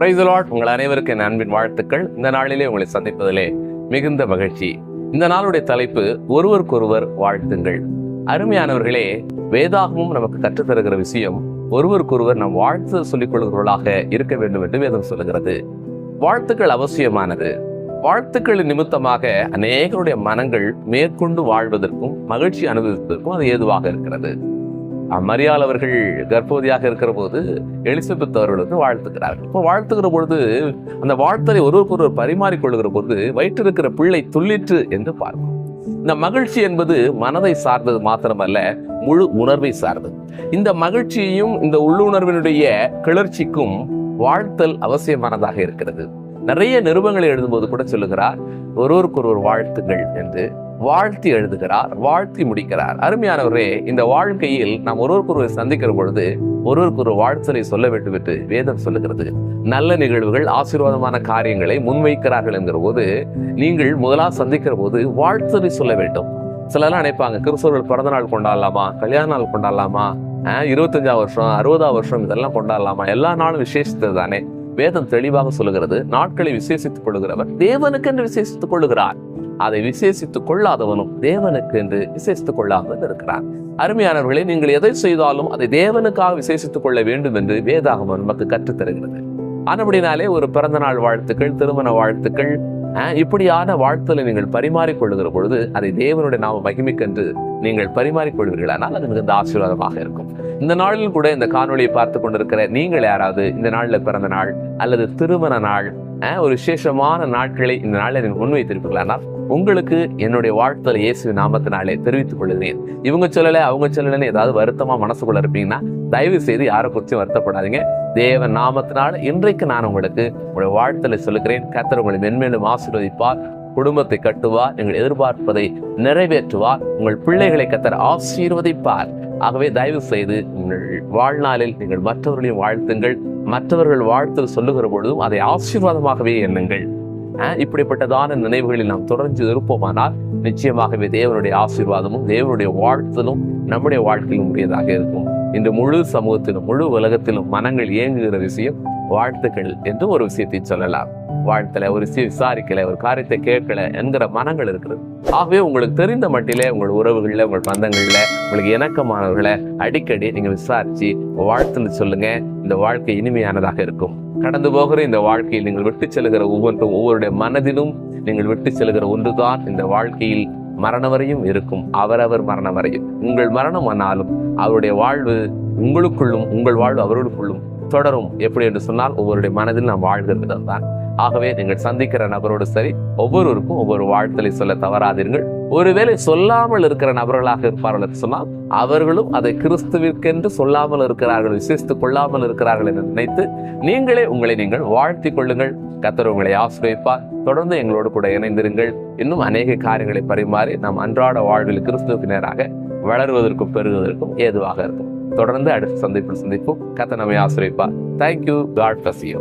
பிரைசலாட் உங்கள் அனைவருக்கு என் அன்பின் வாழ்த்துக்கள். இந்த நாளிலே உங்களை சந்திப்பதிலே மிகுந்த மகிழ்ச்சி. இந்த நாளுடைய தலைப்பு ஒருவருக்கொருவர் வாழ்த்துங்கள். அருமையானவர்களே வேதாகமும் நமக்கு கற்றுத்தருகிற விஷயம் ஒருவருக்கொருவர் நம் வாழ்த்து சொல்லிக் கொள்கிறவர்களாக இருக்க வேண்டும் என்று வேதம் சொல்லுகிறது. வாழ்த்துக்கள் அவசியமானது. வாழ்த்துக்களின் நிமித்தமாக அநேகருடைய மனங்கள் மேற்கொண்டு வாழ்வதற்கும் மகிழ்ச்சி அனுபவிப்பதற்கும் அது ஏதுவாக இருக்கிறது. மரியாள் அவர்கள் கர்ப்பவதியாக இருக்கிற போது எலிசபெத் அவர்கள் வந்து வாழ்த்துக்கிறார்கள் இப்போ வாழ்த்துகிற பொழுது அந்த வாழ்த்தலை ஒருவருக்கு ஒருவர் பரிமாறிக்கொள்கிற பொழுது வயிற்றிருக்கிற பிள்ளை துள்ளிற்று என்று பார்க்கும் இந்த மகிழ்ச்சி என்பது மனதை சார்ந்தது மாத்திரமல்ல முழு உணர்வை சார்ந்தது. இந்த மகிழ்ச்சியையும் இந்த உள்ளுணர்வினுடைய கிளர்ச்சிக்கும் வாழ்த்தல் அவசியமானதாக இருக்கிறது. நிறைய நிருபங்களை எழுதும்போது கூட சொல்லுகிறார் ஒருவருக்கொருவர் வாழ்த்துங்கள் என்று வாழ்த்தி எழுதுகிறார் வாழ்த்தி முடிக்கிறார். அருமையானவரே இந்த வாழ்க்கையில் நாம் ஒருவருக்கொருவர் சந்திக்கிற பொழுது ஒருவருக்கு ஒரு வாழ்த்தலை சொல்ல வேண்டும் என்று வேதம் சொல்லுகிறது. நல்ல நிகழ்வுகள் ஆசீர்வாதமான காரியங்களை முன்வைக்கிறார்கள் என்கிற போது நீங்கள் முதலாக சந்திக்கிற போது வாழ்த்தலை சொல்ல வேண்டும். சிலர்லாம் நினைப்பாங்க கிறிஸ்தவர்கள் பிறந்த நாள் கொண்டாடலாமா கல்யாண நாள் கொண்டாடலாமா இருபத்தஞ்சா இருபத்தஞ்சாம் வருஷம் அறுபதாம் வருஷம் இதெல்லாம் கொண்டாடலாமா எல்லா நாளும் விசேஷத்தை தானே. வேதம் தெளிவாக சொல்லுகிறது நாட்களை விசேஷித்துக் கொள்கிறவர் தேவனுக்கு என்று விசேஷித்துக் கொள்ளுகிறார். அதை விசேஷித்துக் கொள்ளாதவனும் தேவனுக்கு என்று விசேஷித்துக் கொள்ளாமல் இருக்கிறான் அருமையானவர்களே நீங்கள் எதை செய்தாலும் அதை தேவனுக்காக விசேஷித்துக் கொள்ள வேண்டும் என்று வேதாகமம் நமக்கு கற்றுத்தருகிறது ஆனபடினாலே ஒரு பிறந்த நாள் வாழ்த்துக்கள் திருமண வாழ்த்துக்கள் ஆஹ், இப்படியான வாழ்த்தலை நீங்கள் பரிமாறிக்கொள்கிற பொழுது அதை தேவனுடைய நாம மகிமைக்கென்று நீங்கள் பரிமாறிக்கொள்வீர்களானால் அது மிகுந்த ஆசீர்வாதமாக இருக்கும். இந்த நாளில் கூட இந்த காணொளியை பார்த்து கொண்டிருக்கிற நீங்கள் யாராவது இந்த நாளில் பிறந்த நாள் அல்லது திருமண நாள் ஒரு விசேஷமான நாட்களை இந்த நாளில் நீங்கள் முன்வைத்திருப்பீர்களானால் உங்களுக்கு என்னுடைய வாழ்த்தல் இயேசு நாமத்தினாலே தெரிவித்துக் கொள்கிறேன். இவங்க சொல்லலை அவங்க சொல்லலைன்னு ஏதாவது வருத்தமா மனசுக்குள்ள இருப்பீங்கன்னா தயவு செய்து யாரை குறிச்சும் வருத்தப்படாதீங்க. தேவ நாமத்தினால இன்றைக்கு நான் உங்களுக்கு உங்களுடைய வாழ்த்தலை சொல்லுகிறேன். கத்தர் உங்களை மென்மேலும் ஆசீர்வதிப்பார் குடும்பத்தை கட்டுவார் நீங்கள் எதிர்பார்ப்பதை நிறைவேற்றுவார் உங்கள் பிள்ளைகளை கத்தர் ஆசீர்வதிப்பார். ஆகவே தயவு செய்து உங்கள் வாழ்நாளில் நீங்கள் மற்றவர்களையும் வாழ்த்துங்கள். மற்றவர்கள் வாழ்த்து சொல்லுகிற பொழுதும் அதை ஆசீர்வாதமாகவே எண்ணுங்கள். இப்படிப்பட்டதான நினைவுகளில் நாம் தொடர்ந்து இருப்போமானால் நிச்சயமாகவே தேவனுடைய ஆசீர்வாதமும் தேவனுடைய வாழ்த்தலும் நம்முடைய வாழ்க்கையிலும் உரியதாக இருக்கும். இந்த முழு சமூகத்திலும் முழு உலகத்திலும் மனங்கள் இயங்குகிற விஷயம் வாழ்த்துக்கள் என்று ஒரு விஷயத்தை சொல்லலாம். வாழ்த்தல ஒரு விஷயம் விசாரிக்கல ஒரு காரியத்தை கேட்கல என்கிற மனங்கள் இருக்கிறது ஆகவே உங்களுக்கு தெரிந்த மட்டிலே உங்கள் உறவுகளில் உங்கள் பந்தங்களில் உங்களுக்கு இணக்கமானவர்களை அடிக்கடி நீங்கள் விசாரிச்சு வாழ்த்துன்னு சொல்லுங்கள் சொல்லுங்க. இந்த வாழ்க்கை இனிமையானதாக இருக்கும். கடந்து போகிற இந்த வாழ்க்கையில் நீங்கள் விட்டு செல்கிற ஒவ்வொன்றும் ஒவ்வொருடைய மனதிலும் நீங்கள் விட்டு செல்கிற ஒன்றுதான் இந்த வாழ்க்கையில் மரணம் வரையும் இருக்கும். அவரவர் மரணம் வரையும். உங்கள் மரணம் ஆனாலும் அவருடைய வாழ்வு உங்களுக்குள்ளும் உங்கள் வாழ்வு அவர்களுக்குள்ளும் தொடரும். எப்படி என்று சொன்னால் ஒவ்வொருடைய மனதில் நாம் வாழ்கிற விதம் தான். ஆகவே நீங்கள் சந்திக்கிற நபரோடு சரி ஒவ்வொருவருக்கும் ஒவ்வொரு வாழ்த்தலை சொல்ல தவறாதீர்கள். ஒருவேளை சொல்லாமல் இருக்கிற நபர்களாக இருப்பார்கள் என்று சொன்னால் அவர்களும் அதை கிறிஸ்துவிற்கென்று சொல்லாமல் இருக்கிறார்கள் விசேஷித்துக் கொள்ளாமல் இருக்கிறார்கள் என்று நினைத்து நீங்களே உங்களை நீங்கள் வாழ்த்தி கொள்ளுங்கள். கத்தர் உங்களை ஆசிரியப்பார் தொடர்ந்து எங்களோடு கூட இணைந்திருங்கள். இன்னும் அநேக காரியங்களை பரிமாறி நாம் அன்றாட வாழ்வில் கிறிஸ்துவுக்கு நேராக வளருவதற்கும் பெருகுவதற்கும் ஏதுவாக இருக்கும். தொடர்ந்து அடுத்த சந்திப்பில் சந்திப்போம். கத்த நம்மை ஆசிரியப்பார் thank you God bless you